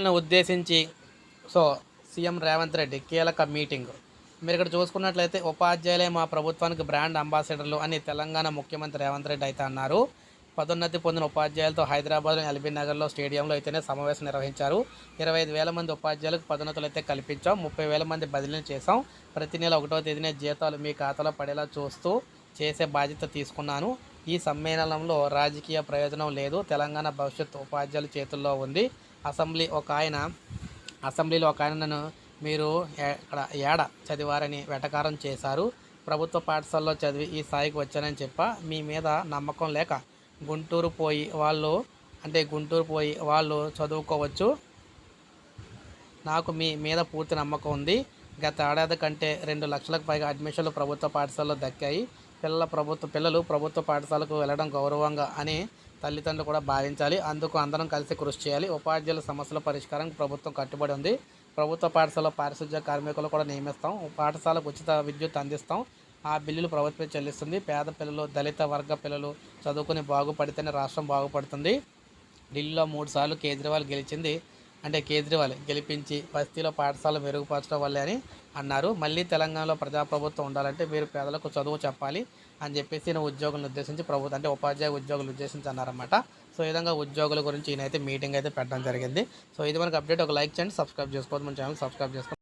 ఉద్యోగులను ఉద్దేశించి so CM Revanth Reddy కీలక మీటింగ్. మీరు ఇక్కడ చూసుకున్నట్లయితే ఉపాధ్యాయులే మా ప్రభుత్వానికి బ్రాండ్ అంబాసిడర్లు అని తెలంగాణ ముఖ్యమంత్రి రేవంత్ రెడ్డి అయితే అన్నారు. పదోన్నతి పొందిన ఉపాధ్యాయులతో హైదరాబాద్లోని ఎల్బీ నగర్లో స్టేడియంలో అయితేనే సమావేశం నిర్వహించారు. ఇరవై ఐదు వేల మంది ఉపాధ్యాయులకు పదోన్నతులు అయితే కల్పించాం. ముప్పై వేల మంది బదిలీలు చేశాం. ప్రతి నెల ఒకటో తేదీనే జీతాలు మీ ఖాతాలో పడేలా చూస్తూ చేసే బాధ్యత తీసుకున్నాను. ఈ సమ్మేళనంలో రాజకీయ ప్రయోజనం లేదు. తెలంగాణ భవిష్యత్తు ఉపాధ్యాయుల చేతుల్లో ఉంది. అసెంబ్లీ ఒక ఆయన అసెంబ్లీలో ఒక ఆయన నన్ను మీరు ఇక్కడ ఏడ చదివారని వెటకారం చేశారు. ప్రభుత్వ పాఠశాలలో చదివి ఈ స్థాయికి వచ్చానని చెప్ప. మీ మీద నమ్మకం లేక గుంటూరు పోయి వాళ్ళు అంటే గుంటూరు పోయి వాళ్ళు చదువుకోవచ్చు. నాకు మీ మీద పూర్తి నమ్మకం ఉంది. గత ఏడాది కంటే రెండు లక్షలకు పైగా అడ్మిషన్లు ప్రభుత్వ పాఠశాలలో దక్కాయి. పిల్లల ప్రభుత్వ పిల్లలు ప్రభుత్వ పాఠశాలకు వెళ్ళడం గౌరవంగా అని తల్లిదండ్రులు కూడా భావించాలి. అందుకు అందరం కలిసి కృషి చేయాలి. ఉపాధ్యాయుల సమస్యల పరిష్కారం ప్రభుత్వం కట్టుబడి ఉంది. ప్రభుత్వ పాఠశాల పారిశుధ్య కార్మికులు కూడా నియమిస్తాం. పాఠశాలకు ఉచిత విద్యుత్ అందిస్తాం. ఆ బిల్లులు ప్రభుత్వం చెల్లిస్తుంది. పేద పిల్లలు దళిత వర్గ పిల్లలు చదువుకుని బాగుపడితేనే రాష్ట్రం బాగుపడుతుంది. ఢిల్లీలో మూడుసార్లు కేజ్రీవాల్ గెలిచింది. అంటే కేజ్రీవాల్ గెలిపించి బస్తీలో పాఠశాల మెరుగుపరచడం వల్లే అని అన్నారు. మళ్ళీ తెలంగాణలో ప్రజాప్రభుత్వం ఉండాలంటే మీరు పేదలకు చదువు చెప్పాలి అని చెప్పేసి ఈయన ఉద్యోగులను ఉద్దేశించి ప్రభుత్వం అంటే ఉపాధ్యాయ ఉద్యోగులు ఉద్దేశించి అన్నారన్నమాట. సో ఈ విధంగా ఉద్యోగుల గురించి ఈయనైతే మీటింగ్ అయితే పెట్టడం జరిగింది. సో ఇది మనకు అప్డేట్. ఒక లైక్ చేయండి సబ్స్క్రైబ్ చేసుకోవద్దు. మన ఛానల్ సబ్స్క్రైబ్ చేసుకోండి.